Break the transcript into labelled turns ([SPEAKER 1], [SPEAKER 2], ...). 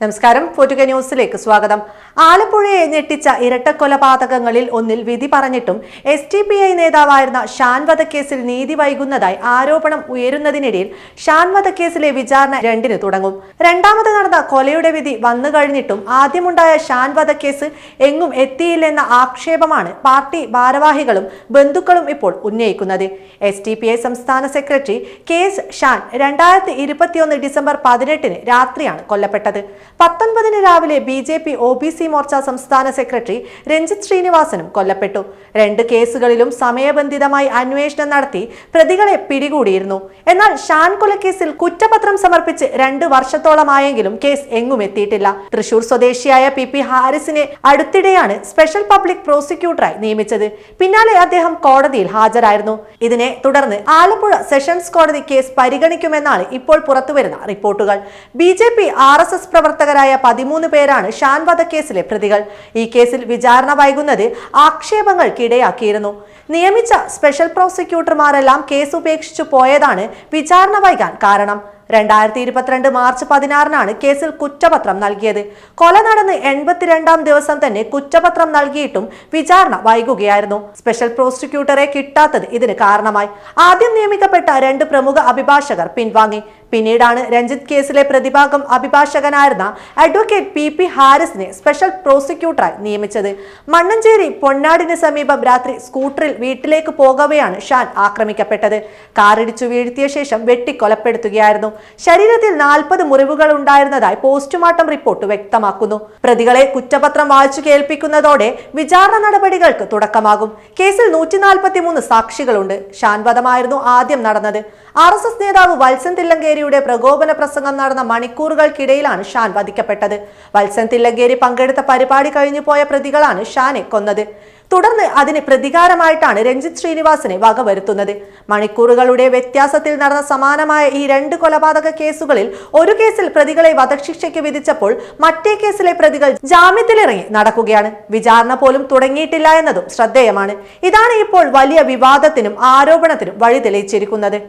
[SPEAKER 1] നമസ്കാരം. ഫോർട്ടുക ന്യൂസിലേക്ക് സ്വാഗതം. ആലപ്പുഴയെ ഞെട്ടിച്ച ഇരട്ടക്കൊലപാതകങ്ങളിൽ ഒന്നിൽ വിധി പറഞ്ഞിട്ടും എസ് ടി പി ഐ നേതാവായിരുന്ന ഷാൻ വധക്കേസിൽ നീതി വൈകുന്നതായി ആരോപണം ഉയരുന്നതിനിടയിൽ ഷാൻ വധക്കേസിലെ വിചാരണ രണ്ടിന് തുടങ്ങും. രണ്ടാമത് നടന്ന കൊലയുടെ വിധി വന്നു കഴിഞ്ഞിട്ടും ആദ്യമുണ്ടായ ഷാൻ വധക്കേസ് എങ്ങും എത്തിയില്ലെന്ന ആക്ഷേപമാണ് പാർട്ടി ഭാരവാഹികളും ബന്ധുക്കളും ഇപ്പോൾ ഉന്നയിക്കുന്നത്. എസ് ടി പി ഐ സംസ്ഥാന സെക്രട്ടറി കെ എസ് ഷാൻ രണ്ടായിരത്തി ഇരുപത്തിയൊന്ന് ഡിസംബർ പതിനെട്ടിന് രാത്രിയാണ് കൊല്ലപ്പെട്ടത്. പത്തൊൻപതിന് രാവിലെ B J P O B C Morcha സംസ്ഥാന സെക്രട്ടറി രഞ്ജിത് ശ്രീനിവാസനും കൊല്ലപ്പെട്ടു. രണ്ട് കേസുകളിലും സമയബന്ധിതമായി അന്വേഷണം നടത്തി പ്രതികളെ പിടികൂടിയിരുന്നു. എന്നാൽ ഷാൻ കൊലക്കേസിൽ കുറ്റപത്രം സമർപ്പിച്ച് രണ്ട് വർഷത്തോളമായെങ്കിലും കേസ് എങ്ങും എത്തിയിട്ടില്ല. തൃശൂർ സ്വദേശിയായ പി പി ഹാരിസിനെ അടുത്തിടെയാണ് സ്പെഷ്യൽ പബ്ലിക് പ്രോസിക്യൂട്ടറായി നിയമിച്ചത്. പിന്നാലെ അദ്ദേഹം കോടതിയിൽ ഹാജരായിരുന്നു. ഇതിനെ തുടർന്ന് ആലപ്പുഴ സെഷൻസ് കോടതി കേസ് പരിഗണിക്കുമെന്നാണ് ഇപ്പോൾ പുറത്തുവരുന്ന റിപ്പോർട്ടുകൾ. B J P R S S പ്രവർത്തകരായ പതിമൂന്ന് പേരാണ് ഷാൻ വധക്കേസിലെ പ്രതികൾ. ഈ കേസിൽ വിചാരണ വൈകുന്നത് ആക്ഷേപങ്ങൾക്കിടയാക്കിയിരുന്നു. നിയമിച്ച സ്പെഷ്യൽ പ്രോസിക്യൂട്ടർമാരെല്ലാം കേസ് ഉപേക്ഷിച്ചു പോയതാണ് വിചാരണ വൈകാൻ കാരണം. രണ്ടായിരത്തി ഇരുപത്തിരണ്ട് മാർച്ച് പതിനാറിനാണ് കേസിൽ കുറ്റപത്രം നൽകിയത്. കൊല നടന്ന് എൺപത്തിരണ്ടാം ദിവസം തന്നെ കുറ്റപത്രം നൽകിയിട്ടും വിചാരണ വൈകുകയായിരുന്നു. സ്പെഷ്യൽ പ്രോസിക്യൂട്ടറെ കിട്ടാത്തത് ഇതിന് കാരണമായി. ആദ്യം നിയമിക്കപ്പെട്ട രണ്ട് പ്രമുഖ അഭിഭാഷകർ പിൻവാങ്ങി. പിന്നീടാണ് രഞ്ജിത്ത് കേസിലെ പ്രതിഭാഗം അഭിഭാഷകനായിരുന്ന അഡ്വക്കേറ്റ് പി പി ഹാരിസിനെ സ്പെഷ്യൽ പ്രോസിക്യൂട്ടറായി നിയമിച്ചത്. മണ്ണഞ്ചേരി പൊന്നാടിന് സമീപം രാത്രി സ്കൂട്ടറിൽ വീട്ടിലേക്ക് പോകവെയാണ് ഷാൻ ആക്രമിക്കപ്പെട്ടത്. കാറിടിച്ചു വീഴ്ത്തിയ ശേഷം വെട്ടിക്കൊലപ്പെടുത്തുകയായിരുന്നു. ശരീരത്തിൽ നാൽപ്പത് മുറിവുകൾ ഉണ്ടായിരുന്നതായി പോസ്റ്റ്മോർട്ടം റിപ്പോർട്ട് വ്യക്തമാക്കുന്നു. പ്രതികളെ കുറ്റപത്രം വായിച്ചു കേൾപ്പിക്കുന്നതോടെ വിചാരണ നടപടികൾക്ക് തുടക്കമാകും. കേസിൽ നൂറ്റി നാൽപ്പത്തി മൂന്ന് സാക്ഷികളുണ്ട്. ഷാൻ വധമായിരുന്നു ആദ്യം നടന്നത്. ആർ എസ് എസ് നേതാവ് വത്സൻ തില്ലങ്കേരിയുടെ പ്രകോപന പ്രസംഗം നടന്ന മണിക്കൂറുകൾക്കിടയിലാണ് ഷാൻ വധിക്കപ്പെട്ടത്. വത്സൻ തില്ലങ്കേരി പങ്കെടുത്ത പരിപാടി കഴിഞ്ഞു പോയ പ്രതികളാണ് ഷാനെ കൊന്നത്. തുടർന്ന് അതിന് പ്രതികാരമായിട്ടാണ് രഞ്ജിത്ത് ശ്രീനിവാസനെ വകവരുത്തുന്നത്. മണിക്കൂറുകളുടെ വ്യത്യാസത്തിൽ നടന്ന സമാനമായ ഈ രണ്ട് കൊലപാതക കേസുകളിൽ ഒരു കേസിൽ പ്രതികളെ വധശിക്ഷയ്ക്ക് വിധിച്ചപ്പോൾ മറ്റേ കേസിലെ പ്രതികൾ ജാമ്യത്തിലിറങ്ങി നടക്കുകയാണ്. വിചാരണ പോലും തുടങ്ങിയിട്ടില്ല എന്നതും ശ്രദ്ധേയമാണ്. ഇതാണ് ഇപ്പോൾ വലിയ വിവാദത്തിനും ആരോപണത്തിനും വഴി തെളിയിച്ചിരിക്കുന്നത്.